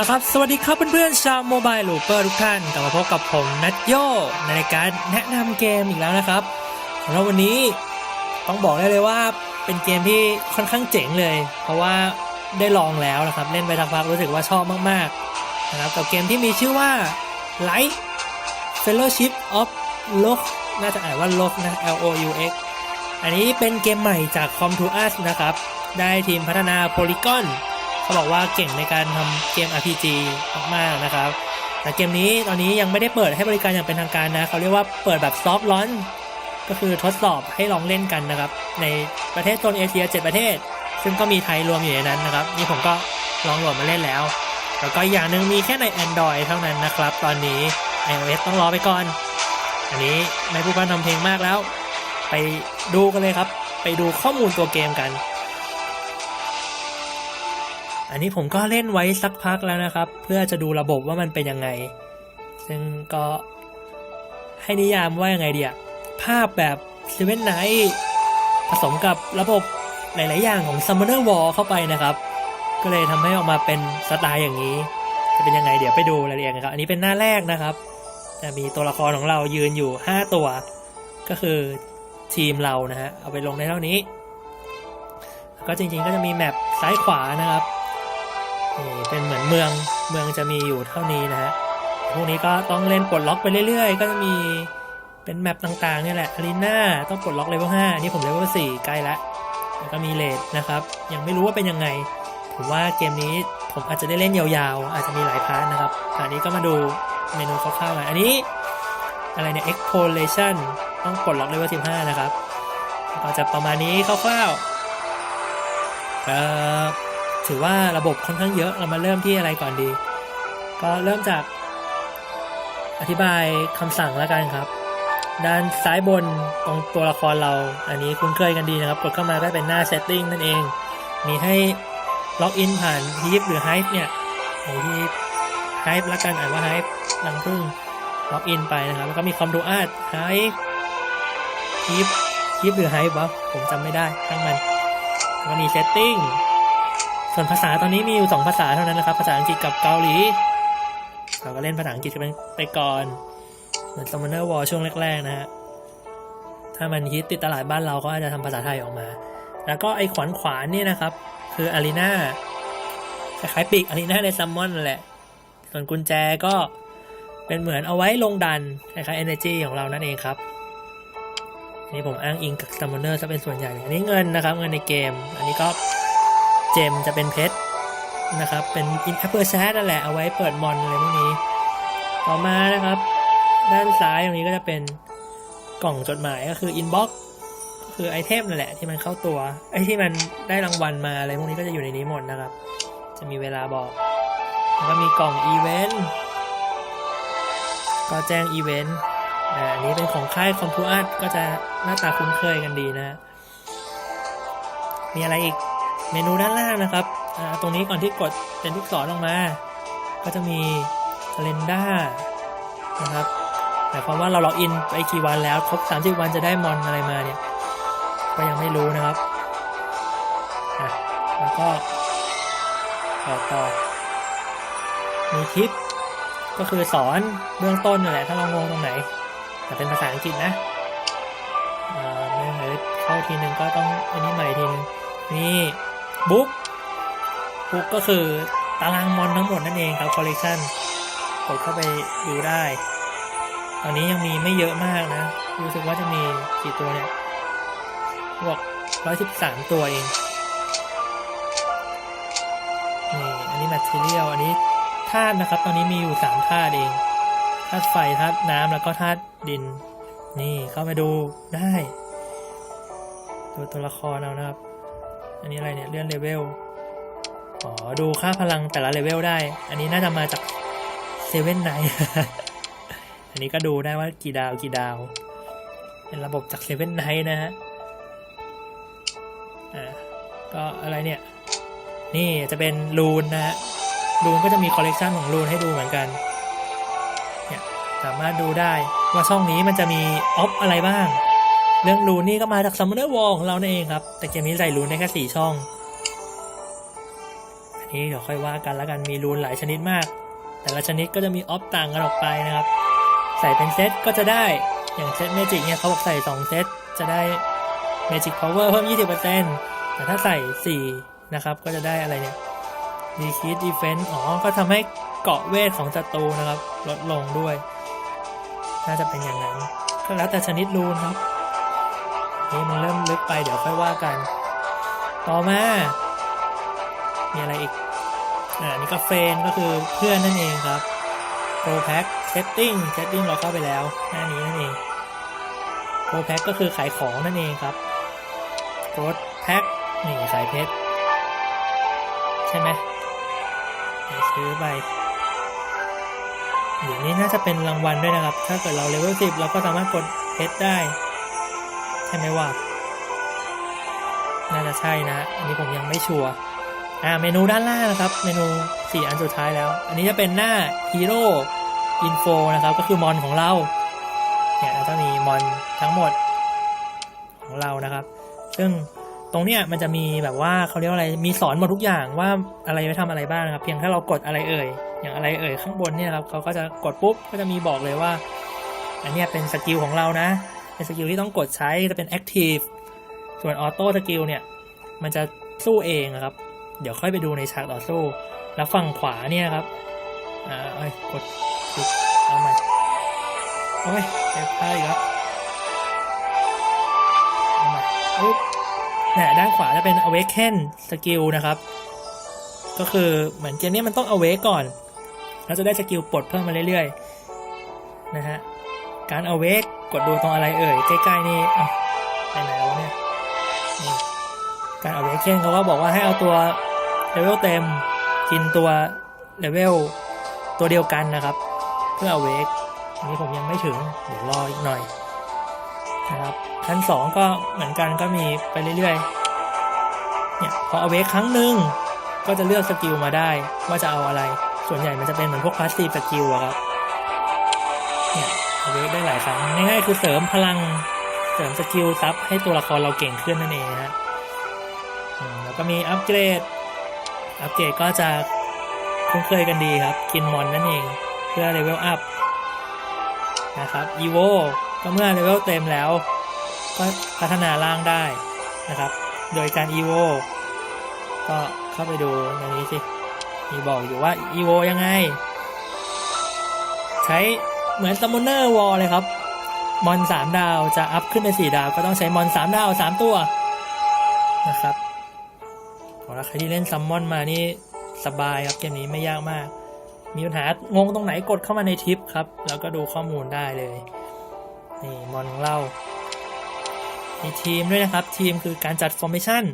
ละครับ สวัสดีครับเพื่อนๆชาวโมบายลูเปอร์ทุกท่าน กลับมาพบกับผมนัทโยในรายการแนะนำเกมอีกแล้วนะครับสำหรับวันนี้ต้องบอกได้เลยว่าเป็นเกมที่ค่อนข้างเจ๋งเลย เพราะว่าได้ลองแล้วนะครับ เล่นไปทักพักรู้สึกว่าชอบมากๆนะครับกับเกมที่มีชื่อว่า Light Fellowship of Lok น่าจะอ่านว่า Lok นะ L O U X อันนี้เป็นเกมใหม่จาก Com to Us นะครับ ได้ทีมพัฒนา Polygon เขาบอกว่าเก่งในการทำเกม RPG มากๆนะครับ แต่เกมนี้ตอนนี้ยังไม่ได้เปิดให้บริการอย่างเป็นทางการนะ เขาเรียกว่าเปิดแบบซอฟต์ลอนก็คือทดสอบให้ลองเล่นกันนะครับ ในประเทศโซนเอเชีย7ประเทศ ซึ่งก็มีไทยรวมอยู่ในนั้นนะครับ นี่ผมก็ลองโหลดมาเล่นแล้ว แล้วก็อีกอย่างหนึ่งมีแค่ใน Android เท่านั้นนะครับ ตอนนี้ iOS ต้องรอไปก่อน อันนี้ไม่พูดพร่ำทำเพลงมากแล้ว ไปดูกันเลยครับ ไปดูข้อมูลตัวเกมกัน อันนี้ผมก็เล่นไว้สักพักแล้วนะครับ เพื่อจะดูระบบว่ามันเป็นยังไง ซึ่งก็ให้นิยามว่ายังไงเดียภาพแบบเซเว่นไนท์ผสมกับระบบหลาย ๆ อย่างของ Summoner War เข้าไปนะครับ ก็เลยทำให้ออกมาเป็นสไตล์อย่างนี้ จะเป็นยังไงเดี๋ยวไปดูรายละเอียดกันครับ อันนี้เป็นหน้าแรกนะครับ จะมีตัวละครของเรายืนอยู่ 5 ตัว ก็คือทีมเรานะฮะ เอาไปลงในเท่านี้ ก็จริง ๆ ก็จะมีแมปซ้ายขวานะครับ เป็นเหมือนเมืองเมืองจะมีอยู่เท่านี้นะฮะพวกนี้ก็ต้องเล่นปลดล็อกไปเรื่อยๆ ก็จะมีเป็นแมปต่างๆเนี่ยแหละอารีนาต้องปลดล็อกเลเวล5นี่ผมเลเวล4ใกล้ละแล้วก็มีเลดนะครับ ยังไม่รู้ว่าเป็นยังไง ผมว่าเกมนี้ผมอาจจะได้เล่นยาวๆ อาจจะมีหลายพาร์ทนะครับอันนี้ก็มาดูเมนูคร่าวๆหน่อยอันนี้อะไรเนี่ย exploration ต้องปลดล็อกเลเวล15นะครับ ก็จะประมาณนี้คร่าวๆเอ่อ ถือว่าระบบค่อนข้างเยอะเรามาเริ่มที่อะไรก่อนดี ก็เริ่มจาก อธิบายคำสั่งแล้วกันครับ ด้านซ้ายบนตรงตัวละครเรา อันนี้คุ้นเคยกันดีนะครับ กดเข้ามาก็เป็นหน้า setting นั่นเอง มีให้ล็อกอินผ่าน Hive หรือ Hive เนี่ยไอที่ Hive ละกันอ่านว่า Hive ลังพึ่งล็อกอินไปนะครับแล้วก็มีคอมดูอาร์ Hive Hive Hive หรือ Hive วะผมจำไม่ได้ทั้งมันแล้วก็มี setting ส่วนภาษาตอนนี้มีอยู่สองภาษาเท่านั้นนะครับ ภาษาอังกฤษกับเกาหลี เราก็เล่นภาษาอังกฤษกันไปก่อน เหมือน Summoner War ช่วงแรกๆนะฮะ ถ้ามันฮิตติดตลาดบ้านเราก็อาจจะทำภาษาไทยออกมา แล้วก็ไอ้ขวานขวานนี่นะครับ คืออารีนาคล้ายๆปีกอารีนาในซัมมอนนั่นแหละ ส่วนกุญแจก็เป็นเหมือนเอาไว้ลงดันคล้ายๆ Energy ของเรานั่นเองครับนี่ผมอ้างอิงกับ Summoner จะเป็นส่วนใหญ่ อันนี้เงินนะครับ เงินในเกม อันนี้ก็ เจมจะเป็นเพชรนะครับ เป็นอินแอปเปิลแซดนั่นแหละเอาไว้เปิดมอนอะไรพวกนี้ ต่อมานะครับ ด้านซ้ายตรงนี้ก็จะเป็นกล่องจดหมายก็คืออินบ็อกก็คือไอเทมนั่นแหละที่มันเข้าตัวไอที่มันได้รางวัลมาอะไรพวกนี้ก็จะอยู่ในนี้หมดนะครับ จะมีเวลาบอกแล้วก็มีกล่องอีเวนต์ก็แจ้งอีเวนต์อันนี้เป็นของค่ายคอมพูอาร์ตก็จะหน้าตาคุ้นเคยกันดีนะ มีอะไรอีก เมนูด้านล่างนะครับ ตรงนี้ก่อนที่กดเป็นลูกศรลงมา ก็จะมี calendar นะครับหมายความว่าเราล็อกอินไปกี่วันแล้ว ครบ 30 วันจะได้มอนอะไรมาเนี่ย ก็ยังไม่รู้นะครับ แล้วก็ต่อต่อ มีทิป ก็คือสอนเบื้องต้นนั่นแหละ ถ้าเรางงตรงไหน แต่เป็นภาษาอังกฤษนะอ่าเหมือเข้าทีนึงก็ต้องอันนี้ใหม่ทีนึงนี่ บุ๊กบุ๊กก็คือตารางมอนทั้งหมดนั่นเองครับคอลเลกชันกดเข้าไปดูได้ ตอนนี้ยังมีไม่เยอะมากนะ รู้สึกว่าจะมีกี่ตัวเนี่ยพวกร้อยสิบสามตัวเอง นี่ อันนี้แมทเทียลอันนี้ธาตุนะครับ ตอนนี้มีอยู่สามธาตุเอง ธาตุไฟ ธาตุน้ำ แล้วก็ธาตุดิน นี่เข้ามาดูได้ ดูตัวละครเอานะครับ อันนี้อะไรเนี่ยเลื่อนเลเวลอ๋อดูค่าพลังแต่ละเลเวลได้ อันนี้น่าจะมาจากเซเว่นไนอันนี้ก็ดูได้ว่ากี่ดาวกี่ดาว เป็นระบบจากเซเว่นไนนะฮะอ่าก็อะไรเนี่ย นี่จะเป็นรูนนะฮะรูนก็จะมีคอลเลกชันของรูนให้ดูเหมือนกันเนี่ยสามารถดูได้ว่าช่องนี้มันจะมีออฟอะไรบ้าง เรื่องรูนนี่ก็มาจาก Summoner War ของเรานั่นเองครับ แต่เกมนี้ใส่รูนได้แค่สี่ช่อง อันนี้เดี๋ยวค่อยว่ากันแล้วกันมีรูนหลายชนิดมาก แต่ละชนิดก็จะมีออฟต่างกันออกไปนะครับ ใส่เป็นเซตก็จะได้อย่างเซตเมจิกเนี่ยเขาบอกใส่2เซตจะได้เมจิกพาวเวอร์เพิ่ม 20%แต่ถ้าใส่ 4 นะครับ ก็จะได้อะไรเนี่ยดีคีดดีเฟนส์อ๋อ ก็ทำให้เกาะเวทของศัตรูนะครับ ลดลงด้วย น่าจะเป็นอย่างนั้น ก็แล้วแต่ชนิดรูนครับ นี่มันเริ่มลึกไปเดี๋ยวค่อยว่ากัน ต่อมา มีอะไรอีกอ่านี่ก็เฟรนก็คือเพื่อนนั่นเองครับ Pro Pack Setting Setting เราเข้าไปแล้ว หน้านี้นั่นเอง Pro Pack ก็คือขายของนั่นเองครับ Growth Pack นี่ขายเพชร ใช่ไหมซื้อไปเดี๋ยวนี้น่าจะเป็นรางวัลด้วยนะครับ ถ้าเกิดเราเลเวล10 เราก็สามารถกดเพชรได้ ใช่ไหมว่า น่าจะใช่นะ อันนี้ผมยังไม่ชัวร์อ่าเมนูด้านล่างนะครับ เมนู 4 อันสุดท้ายแล้ว อันนี้จะเป็นหน้า Hero Info นะครับ ก็คือมอนของเราเนี่ยจะมีมอนทั้งหมดของเรานะครับ ซึ่งตรงเนี้ยมันจะมีแบบว่าเขาเรียกว่าอะไรมีสอนหมดทุกอย่างว่าอะไรไปทำอะไรบ้างครับ เพียงแค่เรากดอะไรเอ่ยอย่างอะไรเอ่ยข้างบนเนี่ยครับเขาก็จะกดปุ๊บก็จะมีบอกเลยว่า อันเนี้ยเป็นสกิลของเรานะ เป็นสกิลที่ต้องกดใช้จะเป็น Active ส่วนออโต้สกิลเนี่ย มันจะสู้เองนะครับ เดี๋ยวค่อยไปดูในฉากต่อสู้ แล้วฝั่งขวาเนี่ยครับ อ่าเอ้ยกดเอาใหม่โอ้ยเจ็บพลาดอีกแล้วเอาใหม่ปุ๊บเนี่ยด้านขวาจะเป็น awaken skill นะครับ ก็คือเหมือนเกมนี้มันต้อง awake ก่อน แล้วจะได้สกิลปลดเพิ่มมาเรื่อยๆ นะฮะ การ awake กกดดูตรงอะไรเอ่ยใกล้ๆนี่อ้าไปไหนแล้วเนี่ยนี่การ awaken เขาก็บอกว่าให้เอาตัวเลเวลเต็มกินตัวเลเวลตัวเดียวกันนะครับ เพื่อ awake อันนี้ผมยังไม่ถึงเดี๋ยวรออีกหน่อยนะครับขั้นสองก็เหมือนกันก็มีไปเรื่อยๆเนี่ยพอ awake ครั้งหนึ่งก็จะเลือกสกิลมาได้ว่าจะเอาอะไร ส่วนใหญ่มันจะเป็นเหมือนพวก passive สกิลอะครับ เนี่ย awake ได้หลายครั้งง่ายๆคือเสริมพลังเสริมสกิลซับให้ตัวละครเราเก่งขึ้นนั่นเองฮะแล้วก็มีอัปเกรด อัปเกรดก็จะคุ้นเคยกันดีครับ กินมอนนั่นเอง เพื่อเลเวลอัพนะครับอีโวก็เมื่อเลเวลเต็มแล้ว ก็พัฒนาร่างได้นะครับ โดยการอีโวก็เข้าไปดูในนี้สิมีบอกอยู่ว่าอีโวยังไง ใช้ เหมือนซัมมอนเนอร์วอลเลยครับ มอนสามดาวจะอัพขึ้นเป็นสี่ดาว ก็ต้องใช้มอนสามดาวสามตัวนะครับเอาละใครที่เล่นซัมมอนมานี่สบายครับเกมนี้ไม่ยากมาก มีปัญหางงตรงไหนกดเข้ามาในทิปครับ แล้วก็ดูข้อมูลได้เลย นี่มอนของเรา มีทีมด้วยนะครับ ทีมคือการจัดฟอร์เมชั่น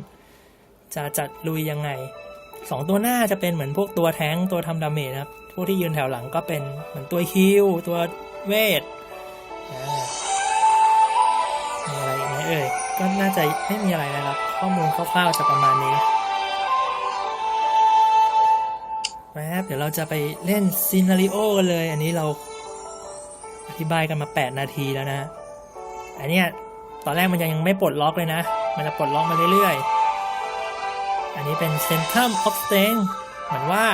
จะจัดลุยยังไง สองตัวหน้าจะเป็นเหมือนพวกตัวแท้งตัวทำดาเมจนะครับ พวกที่ยืนแถวหลังก็เป็นเหมือนตัวฮิลตัวเวทอ่ามีอะไรอีกไหมเอ่ย ก็น่าจะไม่มีอะไรนะครับ ข้อมูลคร่าวๆจะประมาณนี้แป๊บเดี๋ยวเราจะไปเล่นซีนาริโอกันเลย อันนี้เราอธิบายกันมา 8 นาทีแล้วนะ อันเนี้ยตอนแรกมันยังไม่ปลดล็อกเลยนะ มันจะปลดล็อกมาเรื่อยๆ อันนี้เป็น Centrum of Strength เหมือนว่า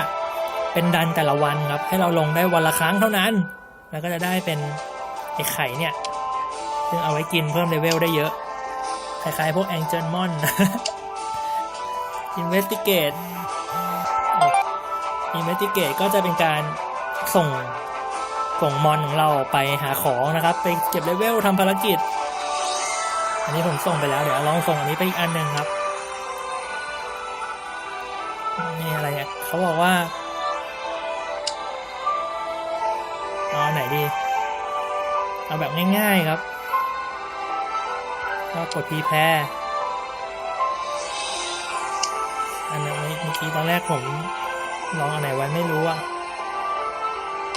เป็นดันแต่ละวันครับ ให้เราลงได้วันละครั้งเท่านั้น แล้วก็จะได้เป็นไอไข่เนี่ย ซึ่งเอาไว้กินเพิ่มเลเวลได้เยอะ คล้ายๆพวกแองเจิลมอน Investigate Investigate ก็จะเป็นการส่งส่งมอนของเราไปหาของนะครับ ไปเก็บเลเวลทำภารกิจ อันนี้ผมส่งไปแล้วเดี๋ยวลองส่งอันนี้ไปอีกอันหนึ่งครับ นี่อะไรเนี่ยเขาบอกว่าเอาไหนดี เอาแบบง่ายๆครับ ก็กดพีแพรอันนี้เมื่อกี้ตอนแรกผมลองอันไหนไว้ไม่รู้อะ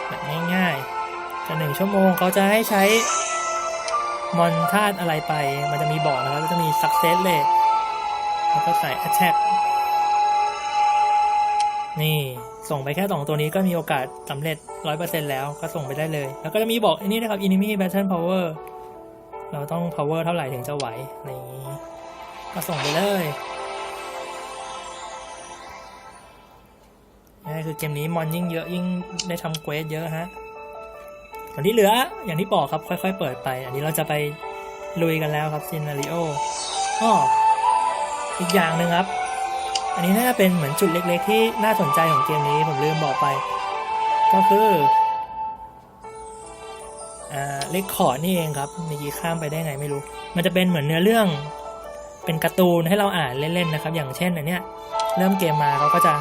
แบบง่ายๆจะหนึ่งชั่วโมงเขาจะให้ใช้มอนธาตุอะไรไป มันจะมีบอกนะครับจะมี success rate แล้วก็ใส่ attack นี่ส่งไปแค่สองตัวนี้ก็มีโอกาสสำเร็จ100%แล้วก็ส่งไปได้เลย แล้วก็จะมีบอกอันนี้นะครับ enemy battle power เราต้อง power เท่าไหร่ถึงจะไหวอะไรอย่างนี้ก็ส่งไปเลยนี่คือเกมนี้มอนยิ่งเยอะยิ่งได้ทำเควสเยอะฮะส่วนที่เหลืออย่างที่บอกครับ ค่อย ๆ เปิดไป อันนี้เราจะไปลุยกันแล้วครับซินาริโออ้ออีกอย่างหนึ่งครับ อันนี้น่าจะเป็นเหมือนจุดเล็กๆ ที่น่าสนใจของเกมนี้ผมลืมบอกไป ก็คืออ่าเลคคอร์ดนี่เองครับเมื่อกี้ข้ามไปได้ไงไม่รู้ มันจะเป็นเหมือนเนื้อเรื่อง เป็นการ์ตูนให้เราอ่านเล่นๆนะครับ อย่างเช่นอันเนี้ยเริ่มเกมมาเขาก็จะ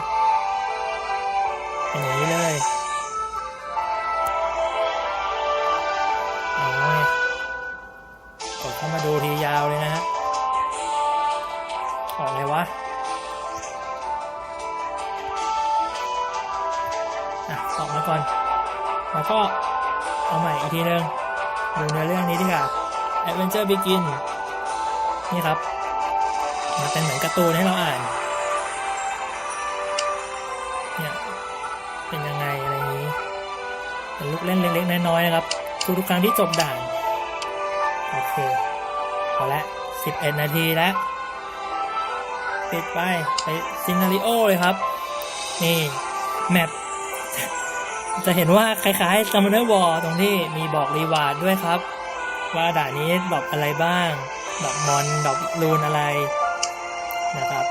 เป็นอย่างนี้เลยเอาไงกดเข้ามาดูทียาวเลยนะ ก่อน แล้วก็เอาใหม่อีกทีนึงดูเนื้อเรื่องนี้ดีกว่า Adventure Begin นี่ครับมันเป็นเหมือนการ์ตูนให้เราอ่าน เนี่ยเป็นยังไงอะไรนี้ เป็นลูกเล่นเล็กๆน้อยๆนะครับทุกๆครั้งที่จบด่าน โอเคพอละ11 นาทีแล้วปิดไปไปซินาริโอเลยครับ นี่ แมป จะเห็นว่าคล้ายๆ Summoner War ตรงที่มีบอกรีวาร์ดด้วยครับ ว่าด่านนี้ดอกอะไรบ้าง ดอกมอนดอกรูนอะไรนะครับ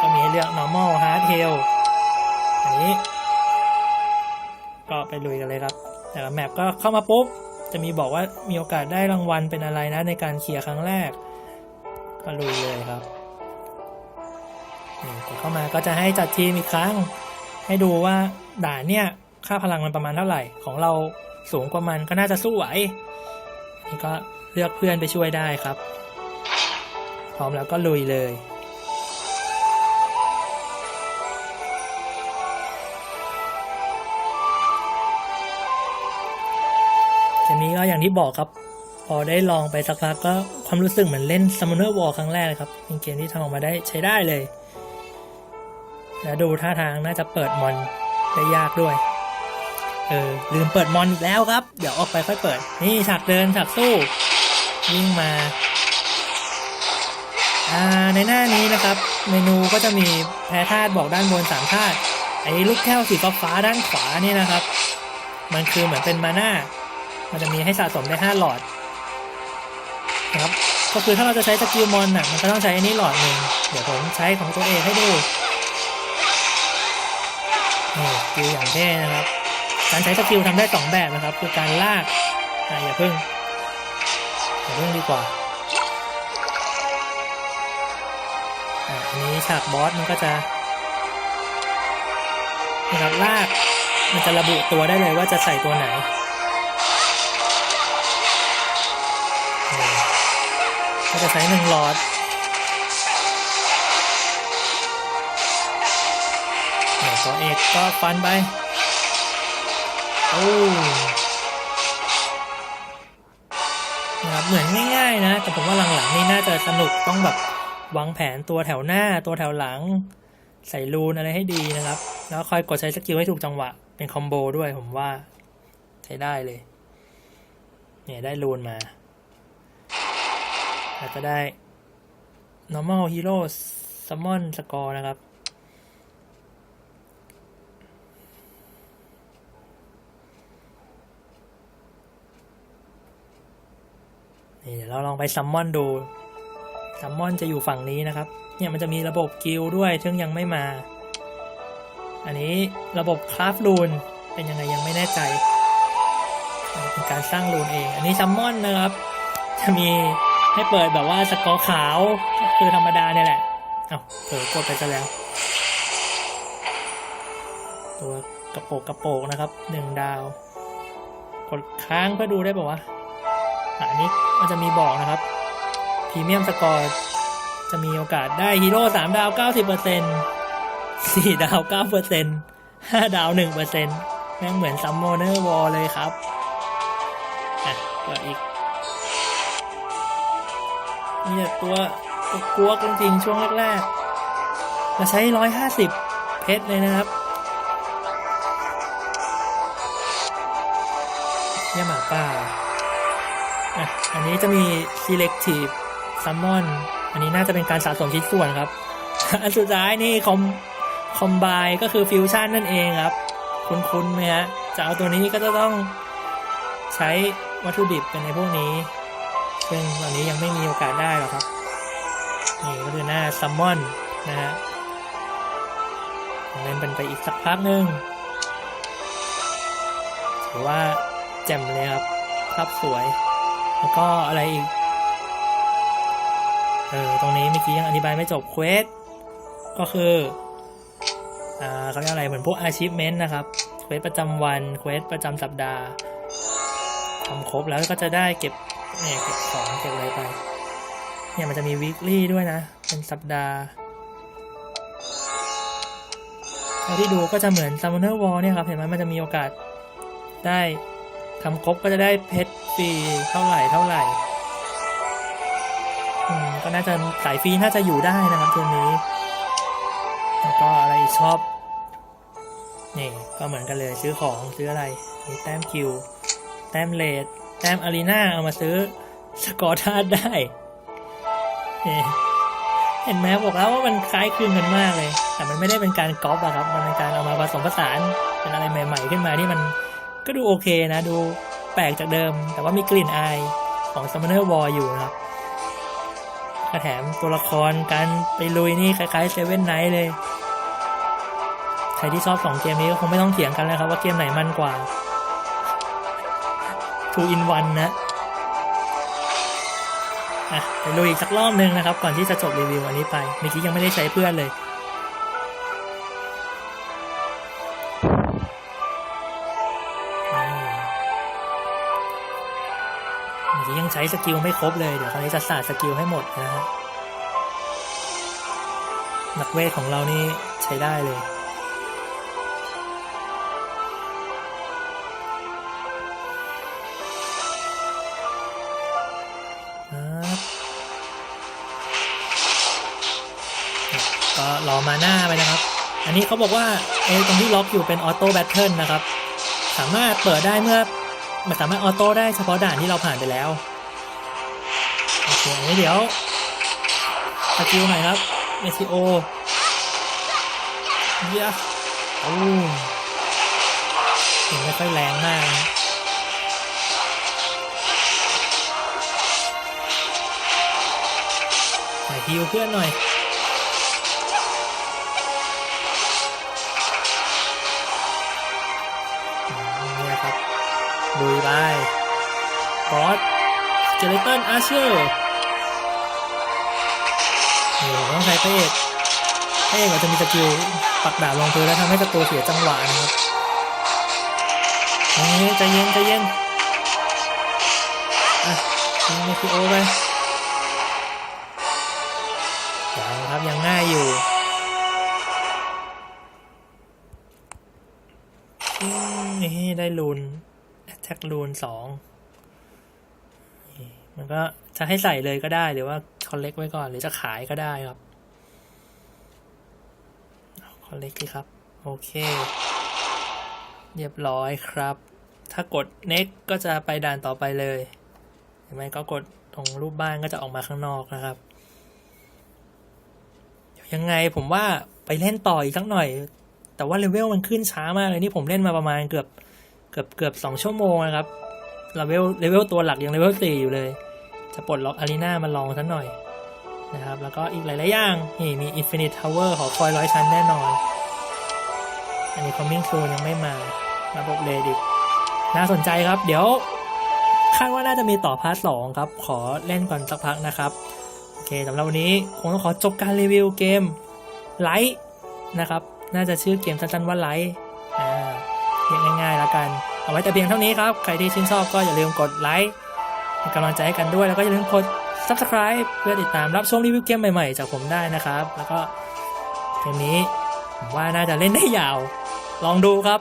ก็มีให้เลือก normal hard tail อันนี้ ก็ไปลุยกันเลยครับ แต่ละแมปก็เข้ามาปุ๊บ จะมีบอกว่ามีโอกาสได้รางวัลเป็นอะไรนะในการเคลียร์ครั้งแรก ก็ลุยเลยครับนี่กดเข้ามาก็จะให้จัดทีมอีกครั้ง ให้ดูว่า ด่านเนี่ยค่าพลังมันประมาณเท่าไหร่ ของเราสูงกว่ามันก็น่าจะสู้ไหวนี่ก็เลือกเพื่อนไปช่วยได้ครับ พร้อมแล้วก็ลุยเลยเกมนี้ก็อย่างที่บอกครับ พอได้ลองไปสักพักก็ความรู้สึกเหมือนเล่น Summoner War ครั้งแรกเลยครับ เป็นเกมที่ทำออกมาได้ใช้ได้เลย และดูท่าทางน่าจะเปิดมอน ได้ยากด้วย เออ ลืมเปิดมอนอีกแล้วครับ เดี๋ยวออกไปค่อยเปิด นี่ฉากเดินฉากสู้วิ่งมา อ่า ในหน้านี้นะครับ เมนูก็จะมีแพ้ธาตุบอกด้านบนสามธาตุไอ้ลูกแก้วสีฟ้าด้านขวานี่นะครับ มันคือเหมือนเป็นมาน่ามันจะมีให้สะสมได้ห้าหลอดนะครับก็คือถ้าเราจะใช้สกิลมอนน่ะมันก็ต้องใช้อันนี้หลอดหนึ่งเดี๋ยวผมใช้ของตัวเองให้ดู กิลอย่างเท่นะครับ การใช้สกิลทำได้สองแบบนะครับ คือการลากอ่าอย่าเพึ่งอย่าเพึ่งดีกว่าอ่าอันนี้ฉากบอสมันก็จะนะครับลากมันจะระบุตัวได้เลยว่าจะใส่ตัวไหนก็จะใช้หนึ่งหลอด ตัวเอกก็ฟันไปโอ้นะครับเหมือนง่ายๆนะ แต่ผมว่าหลังๆนี่น่าจะสนุกต้องแบบวางแผนตัวแถวหน้าตัวแถวหลัง ใส่รูนอะไรให้ดีนะครับ แล้วคอยกดใช้สกิลให้ถูกจังหวะ เป็นคอมโบด้วยผมว่า ใช้ได้เลย เนี่ยได้รูนมาแล้วก็ได้ normal hero summon score นะครับ นี่เดี๋ยวเราลองไปซัมมอนดูซัมมอนจะอยู่ฝั่งนี้นะครับ เนี่ยมันจะมีระบบกิลด้วยซึ่งยังไม่มา อันนี้ระบบคราฟรูนเป็นยังไงยังไม่แน่ใจเป็นการสร้างรูนเอง อันนี้ซัมมอนนะครับ จะมีให้เปิดแบบว่าสกอร์ขาวคือธรรมดาเนี่ยแหละ เอา้าเผลอกดไปซะแล้ว ตัวกระโปกกระโปกนะครับหนึ่งดาว กดค้างเพื่อดูได้บอกว่า อันนี้มันจะมีบอกนะครับพรีเมียมสกอร์จะมีโอกาสได้ฮีโร่สามดาวเก้าสิบเปอร์เซ็นสี่ดาวเก้าเปอร์เซ็นห้าดาวหนึ่งเปอร์เซ็นแม่งเหมือนซัมโมเนอร์วอลเลยครับอะเปิดอีกนี่ตัวตัวกลัวจริงๆช่วงแรกๆเราใช้ร้อยห้าสิบเพชรเลยนะครับเยี่ยหมาป่า อะอันนี้จะมี selective summon อันนี้น่าจะเป็นการสะสมชิ้นส่วนครับ อันสุดท้ายนี่คอมคอมไบก็คือฟิวชั่นนั่นเองครับ คุ้นๆไหมฮะ จะเอาตัวนี้ก็จะต้องใช้วัตถุดิบเป็นในพวกนี้ ซึ่งตอนนี้ยังไม่มีโอกาสได้หรอกครับ นี่ก็คือหน้าซัมมอนนะฮะเล่นเป็นไปอีกสักพักหนึ่งถือว่าแจ่มเลยครับภาพสวย แล้วก็อะไรอีก เออ ตรงนี้เมื่อกี้ยังอธิบายไม่จบเควส ก็คือ อ่าเขาเรียกอะไร เหมือนพวก achievement นะครับ เควสประจำวัน เควสประจำสัปดาห์ทำครบแล้วก็จะได้เก็บเนี่ยเก็บของเก็บอะไรไป เนี่ยมันจะมี weekly ด้วยนะ เป็นสัปดาห์เท่าที่ดูก็จะเหมือน Summoner War เนี่ยครับ เห็นไหมมันจะมีโอกาสได้ ทำครบก็จะได้เพชรฟรีเท่าไหร่เท่าไหร่ก็น่าจะสายฟรีน่าจะอยู่ได้นะครับเกมนี้ แล้วก็อะไรชอบนี่ก็เหมือนกันเลยซื้อของซื้ออะไรมีแต้มคิว แต้มเลดแต้มอารีนาเอามาซื้อสกอร์ธาตุได้นี่เห็นไหมบอกแล้วว่ามันคล้ายคลึงกันมากเลย แต่มันไม่ได้เป็นการก๊อปอะครับ มันเป็นการเอามาผสมผสานเป็นอะไรใหม่ ๆ ขึ้นมาที่มัน ก็ดูโอเคนะ ดูแปลกจากเดิม แต่ว่ามีกลิ่นอายของ Summoner War อยู่นะครับก็แถมตัวละครการไปลุยนี่คล้ายๆเซเว่นไนท์เลย ใครที่ชอบสองเกมนี้ก็คงไม่ต้องเถียงกันแล้วครับว่าเกมไหนมันกว่า two in one นะอะไปลุยอีกสักรอบหนึ่งนะครับ ก่อนที่จะจบรีวิวอันนี้ไปเมื่อกี้ยังไม่ได้ใช้เพื่อนเลย ใช้สกิลไม่ครบเลย เดี๋ยวคราวนี้จะสาดสกิลให้หมดนะฮะนักเวทของเรานี่ใช้ได้เลยก็รอมาหน้าไปนะครับ อันนี้เขาบอกว่าไอ้ตรงที่ล็อกอยู่เป็นออโต้แบทเทิลนะครับ สามารถเปิดได้เมื่อมันสามารถออโต้ได้เฉพาะด่านที่เราผ่านไปแล้ว โอเคเดี๋ยวสกิลหน่อยครับเมซิโอเยี่ยโอ้ยังไม่ค่อยแรงมากนะหน่อยฮิวเพื่อนหน่อยเนี่ยครับลุยไปกอดส เกเลตันอาร์เชอร์นี่ผมต้องใช้พระเอกพระเอกอาจะมีสกิลปักดาบลงพื้นแล้วทำให้ศัตรูเสียจังหวะนะครับนี่ใจเย็นใจเย็นอะยิงเมคิโอไปยังครับยังง่ายอยู่นี่ได้ลูนแท็กลูนสอง มันก็จะให้ใส่เลยก็ได้หรือว่าคอลเลกไว้ก่อน หรือจะขายก็ได้ครับคอลเลกดีครับ โอเค เรียบร้อยครับ ถ้ากด next ก็จะไปด่านต่อไปเลยเหรือไม่ก็กดตรงรูปบ้านก็จะออกมาข้างนอกนะครับยังไงผมว่าไปเล่นต่ออีกสักหน่อย แต่ว่าเลเวลมันขึ้นช้ามากเลยนี่ผมเล่นมาประมาณเกือบเกือบเกือบสองชั่วโมงนะครับเลเวลเลเวลตัวหลักยังเลเวลสี่อยู่เลย จะปลดล็อกอารีนามาลองสักหน่อยนะครับ แล้วก็อีกหลาย ๆ อย่าง นี่มี Infinite Tower ขอคอยร้อยชั้นแน่นอน อันนี้ Coming Soon ยังไม่มาระบบเลดิกน่าสนใจครับ เดี๋ยวคาดว่าน่าจะมีต่อพาร์ทสองครับ ขอเล่นก่อนสักพักนะครับ โอเคสำหรับวันนี้คงต้องขอจบการรีวิวเกมไลท์นะครับ น่าจะชื่อเกมสั้น ๆ ว่าไลท์อ่าเรียกง่าย ๆ แล้วกัน เอาไว้แต่เพียงเท่านี้ครับ ใครที่ชื่นชอบก็อย่าลืมกดไลค์ เป็นกำลังใจให้กันด้วย แล้วก็อย่าลืมกด subscribe เพื่อติดตามรับชมรีวิวเกมใหม่ๆ จากผมได้นะครับ แล้วก็เกมนี้ผมว่าน่าจะเล่นได้ยาว ลองดูครับ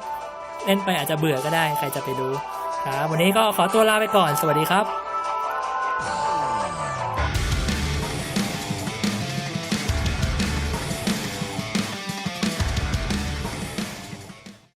เล่นไปอาจจะเบื่อก็ได้ใครจะไปดูครับวันนี้ก็ขอตัวลาไปก่อน สวัสดีครับ